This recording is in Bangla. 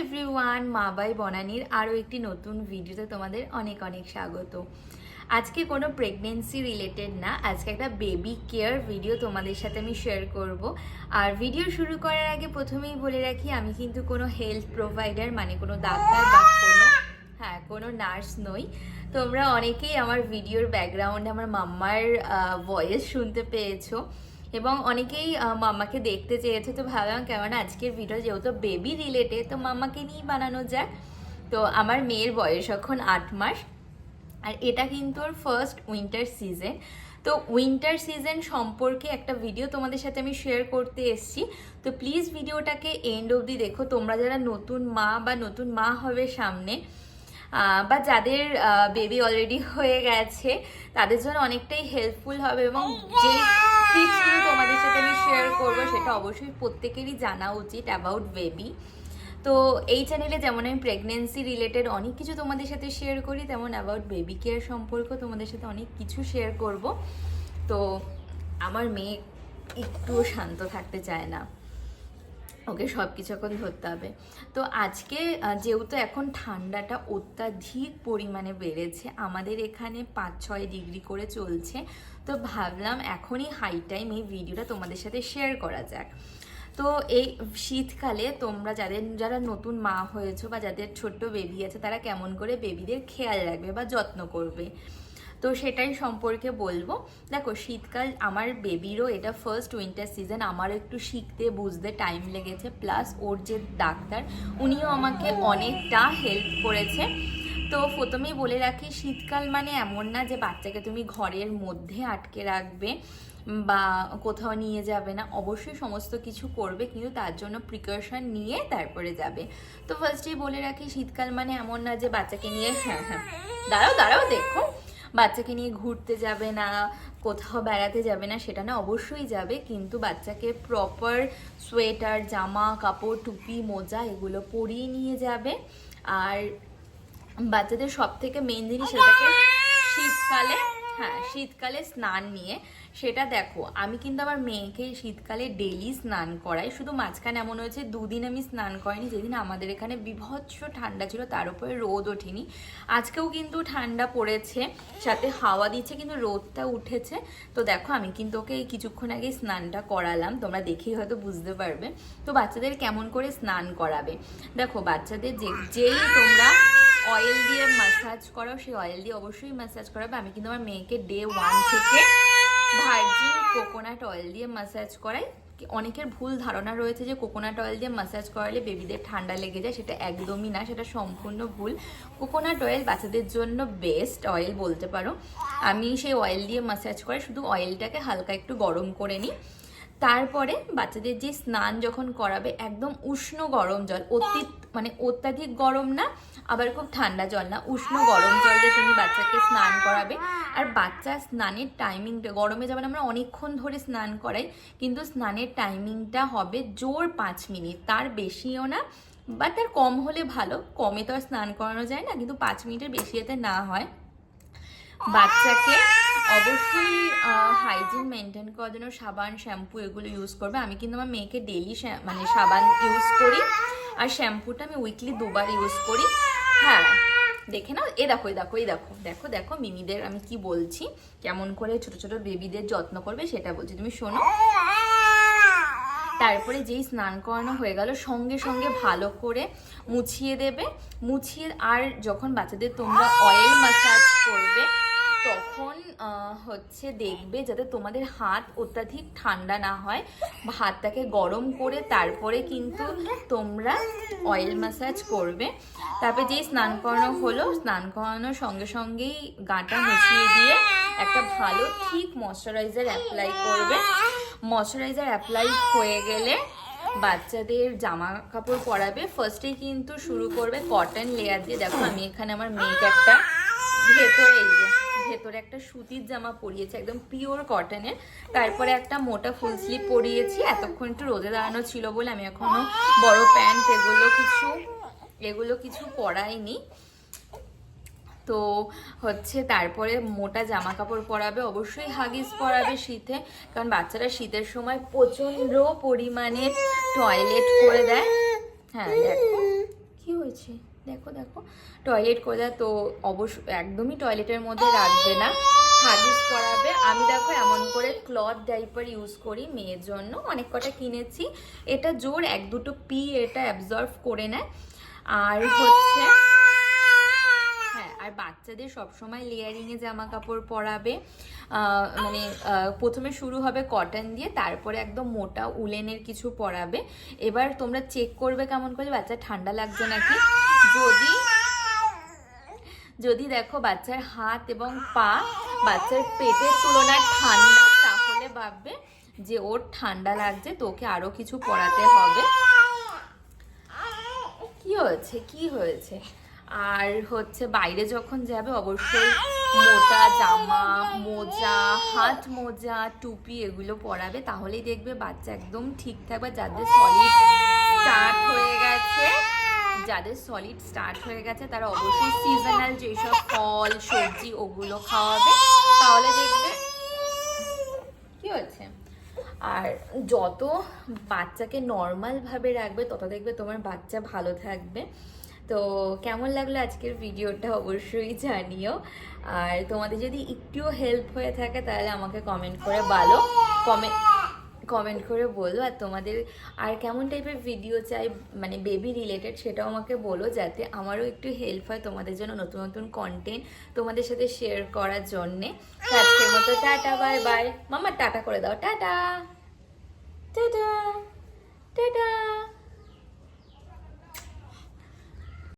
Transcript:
এভরিওয়ান মা বাই বনানির আরও একটি নতুন ভিডিওতে তোমাদের অনেক অনেক স্বাগত। আজকে কোনো প্রেগনেন্সি রিলেটেড না, আজকে একটা বেবি কেয়ার ভিডিও তোমাদের সাথে আমি শেয়ার করব। আর ভিডিও শুরু করার আগে প্রথমেই বলে রাখি, আমি কিন্তু কোনো হেলথ প্রোভাইডার মানে কোনো ডাক্তার বা কোনো হ্যাঁ কোনো নার্স নই। তোমরা অনেকেই আমার ভিডিওর ব্যাকগ্রাউন্ডে আমার মাম্মার ভয়েস শুনতে পেয়েছ। এবং অনেকেই আহ, মাম্মাকে দেখতে চেয়েছে। তো ভাবলাম কেমন আজকের ভিডিও যেহেতু বেবি রিলেটেড তো মাম্মাকে নিয়েই বানানো যাক। তো আমার মেয়ের বয়স এখন আট মাস আর এটা কিন্তু ওর ফার্স্ট উইন্টার সিজন তো উইন্টার সিজন সম্পর্কে একটা ভিডিও তোমাদের সাথে আমি শেয়ার করতে এসেছি। তো প্লিজ ভিডিওটাকে এন্ড অবধি দেখো। তোমরা যারা নতুন মা বা নতুন মা হবে সামনে বা যাদের বেবি অলরেডি হয়ে গেছে তাদের জন্য অনেকটাই হেল্পফুল হবে এবং যে টিপসগুলো তোমাদের সাথে আমি শেয়ার করব, সেটা অবশ্যই প্রত্যেকেরই জানা উচিত অ্যাবাউট বেবি তো এই চ্যানেলে যেমন আমি প্রেগনেন্সি রিলেটেড অনেক কিছু তোমাদের সাথে শেয়ার করি, তেমন অ্যাবাউট বেবি কেয়ার সম্পর্ক তোমাদের সাথে অনেক কিছু শেয়ার করব। তো আমার মেয়ে একটুও শান্ত থাকতে চায় না। ওকে সব কিছু এখন ধরতে হবে। তো আজকে যেহেতু এখন ঠান্ডাটা অত্যাধিক পরিমাণে বেড়েছে, আমাদের এখানে পাঁচ ছয় ডিগ্রি করে চলছে, তো ভাবলাম এখনই হাই টাইম এই ভিডিওটা তোমাদের সাথে শেয়ার করা যাক। তো এই শীতকালে তোমরা যাদের, যারা নতুন মা হয়েছো বা যাদের ছোট্ট বেবি আছে, তারা কেমন করে বেবিদের খেয়াল রাখবে বা যত্ন করবে? তো সেটাই সম্পর্কে বলব। দেখো, শীতকাল আমার বেবিরও এটা ফার্স্ট উইন্টার সিজন আমারও একটু শিখতে, বুঝতে টাইম লেগেছে। প্লাস ওর যে ডাক্তার, উনিও আমাকে অনেকটা হেল্প করেছে। তো প্রথমেই বলে রাখি, শীতকাল মানে এমন না যে বাচ্চাকে তুমি ঘরের মধ্যে আটকে রাখবে বা কোথাও নিয়ে যাবে না। অবশ্যই সমস্ত কিছু করবে, কিন্তু তার জন্য প্রিকশন নিয়ে তারপরে যাবে। তো ফার্স্টেই বলে রাখি, শীতকাল মানে এমন না যে বাচ্চাকে নিয়ে হ্যাঁ হ্যাঁ। দাঁড়াও দাঁড়াও, দেখো। বাচ্চাকে নিয়ে ঘুরতে যাবে না কোথাও বেড়াতে যাবে না সেটা না অবশ্যই যাবে কিন্তু বাচ্চাকে প্রপার সোয়েটার জামা কাপড় টুপি মোজা এগুলো পরিয়ে নিয়ে যাবে। আর বাচ্চাদের সব থেকে মেন জিনিস সেটাকে শীতকালে হ্যাঁ শীতকালে স্নান নিয়ে। সেটা দেখো, আমি কিন্তু আমার মেয়েকে শীতকালে ডেলি স্নান করাই। শুধু মাঝখানে এমন হয়েছে, দুদিন আমি স্নান করিনি, যেদিন আমাদের এখানে বিভৎস ঠান্ডা ছিল, তার উপরে রোদ ওঠেনি। আজকেও কিন্তু ঠান্ডা পড়েছে, সাথে হাওয়া দিচ্ছে, কিন্তু রোদটা উঠেছে। তো দেখো, আমি কিন্তু ওকে কিছুক্ষণ আগে স্নানটা করালাম, তোমরা দেখেই হয়তো বুঝতে পারবে। তো বাচ্চাদের কেমন করে স্নান করাবে? দেখো, বাচ্চাদের যে, যেই তোমরা অয়েল দিয়ে ম্যাসাজ করাও, সেই অয়েল দিয়ে অবশ্যই ম্যাসাজ করাবে। আমি কিন্তু আমার মেয়েকে ডে ওয়ান থেকে ভার্জিন কোকোনাট অয়েল দিয়ে ম্যাসাজ করাই। অনেকের ভুল ধারণা রয়েছে যে কোকোনাট অয়েল দিয়ে ম্যাসাজ করালে বেবিদের ঠান্ডা লেগে যায়, সেটা একদমই না, সেটা সম্পূর্ণ ভুল। কোকোনাট অয়েল বাচ্চাদের জন্য বেস্ট অয়েল বলতে পারো। আমি সেই অয়েল দিয়ে ম্যাসাজ করে শুধু অয়েলটাকে হালকা একটু গরম করে নিই। তারপরে বাচ্চাদের যে স্নান যখন করাবে, একদম উষ্ণ গরম জল, অতি মানে অত্যাধিক গরম না, আবার খুব ঠান্ডা জল না। উষ্ণ গরম জল দিয়ে তুমি বাচ্চাকে স্নান করাবে। আর বাচ্চা স্নানের টাইমিংটা গরমে যেমন আমরা অনেকক্ষণ ধরে স্নান করাই, কিন্তু স্নানের টাইমিংটা হবে জোর পাঁচ মিনিট। তার বেশিও না, বা তার কম হলে ভালো। কমে তো আর স্নান করানো যায় না, কিন্তু পাঁচ মিনিটের বেশি যাতে না হয়। বাচ্চাকে অবশ্যই হাইজিন মেনটেন করার জন্য সাবান শ্যাম্পু এগুলো ইউজ করবে। আমি কিন্তু আমার মেয়েকে ডেলি মানে সাবান ইউজ করি। আর শ্যাম্পুটা আমি উইকলি দুবার ইউজ করি। হ্যাঁ দেখে নাও, এ দেখো এ দেখো এই দেখো দেখো দেখো, মিমিদের আমি কি বলছি, কেমন করে ছোট ছোট বেবিদের যত্ন করবে সেটা বলছি। তুমি শোনো। তারপরে যেই স্নান করানো হয়ে গেল, সঙ্গে সঙ্গে ভালো করে মুছিয়ে দেবে। মুছিয়ে, আর যখন বাচ্চাদের তোমরা অয়েল মাসাজ করবে তখন হচ্ছে দেখবে যাতে তোমাদের হাত অত্যাধিক ঠান্ডা না হয় হাতটাকে গরম করে তারপরে কিন্তু তোমরা অয়েল মাসাজ করবে। তারপরে যেই স্নান করানো হলো, স্নান করানোর সঙ্গে সঙ্গেই গাটা মুছিয়ে দিয়ে একটা ভালো ঠিক ময়শ্চারাইজার অ্যাপ্লাই করবে। ময়শ্চারাইজার অ্যাপ্লাই হয়ে গেলে বাচ্চাদের জামা কাপড় পরাবে ফার্স্টেই কিন্তু শুরু করবে কটন লেয়ার দিয়ে। দেখো আমি এখানে আমার মেয়েকে একটা ভেতরে এই যে, ভেতরে একটা সুতির জামা পরিয়েছি, একদম পিওর কটনের তারপরে একটা মোটা ফুল স্লিপ পরিয়েছি, এতক্ষণ একটু রোদে দাঁড়ানো ছিল বলে আমি এখনও বড় প্যান্ট এগুলো কিছু এগুলো কিছু পরাইনি। তো হচ্ছে তারপরে মোটা জামা কাপড় পরাবে, অবশ্যই হাগিস পরাবে শীতে, কারণ বাচ্চারা শীতের সময় প্রচণ্ড পরিমাণে টয়লেট করে দেয়। হ্যাঁ দেখো, কি হয়েছে? দেখো দেখো। টয়লেট করে তো অবশ্য একদমই টয়লেটের মধ্যে রাখবে না। হাগিস করাবে আমি দেখো এমন করে ক্লথ ডাইপার ইউজ করি মেয়ের জন্য। অনেক কটা কিনেছি। এটা জোর এক দুটো পি এটা অ্যাবজর্ভ করে নেয়। আর হচ্ছে বাচ্চাদের সবসময় লেয়ারিংয়ে জামা কাপড় পরাবে মানে প্রথমে শুরু হবে কটন দিয়ে, তারপরে একদম মোটা উলেনের কিছু পরাবে। এবার তোমরা চেক করবে কেমন করে, বাচ্চা ঠান্ডা লাগছে নাকি? যদি যদি দেখো বাচ্চার হাত এবং পা বাচ্চার পেটের তুলনায় ঠান্ডা, তাহলে ভাববে যে ওর ঠান্ডা লাগছে, তোকে আরও কিছু পড়াতে হবে। কি হয়েছে? কি হয়েছে? আর হচ্ছে বাইরে যখন যাবে অবশ্যই মোটা জামা মোজা হাত মোজা টুপি এগুলো পরাবে তাহলেই দেখবে বাচ্চা একদম ঠিক থাকবে যাদের সলিড স্টার্ট হয়ে গেছে যাদের সলিড স্টার্ট হয়ে গেছে তারা অবশ্যই সিজনাল যেসব ফল সবজি ওগুলো খাওয়াবে তাহলে দেখবে কি হয়েছে আর যত বাচ্চাকে নর্মালভাবে রাখবে তত দেখবে তোমার বাচ্চা ভালো থাকবে তো কেমন লাগল আজকের ভিডিওটা অবশ্যই জানিও। আর তোমাদের যদি একটুও হেল্প হয়ে থাকে, তাহলে আমাকে কমেন্ট করে বলো। কমেন্ট কমেন্ট করে বলো। আর তোমাদের, আর কেমন টাইপের ভিডিও চাই মানে বেবি রিলেটেড সেটাও আমাকে বলো, যাতে আমারও একটু হেল্প হয় তোমাদের জন্য নতুন নতুন কন্টেন্ট তোমাদের সাথে শেয়ার করার জন্যে। আজকের মতো টাটা বাই বাই মামা, টাটা করে দাও। টাটা। টাটা। টাটা।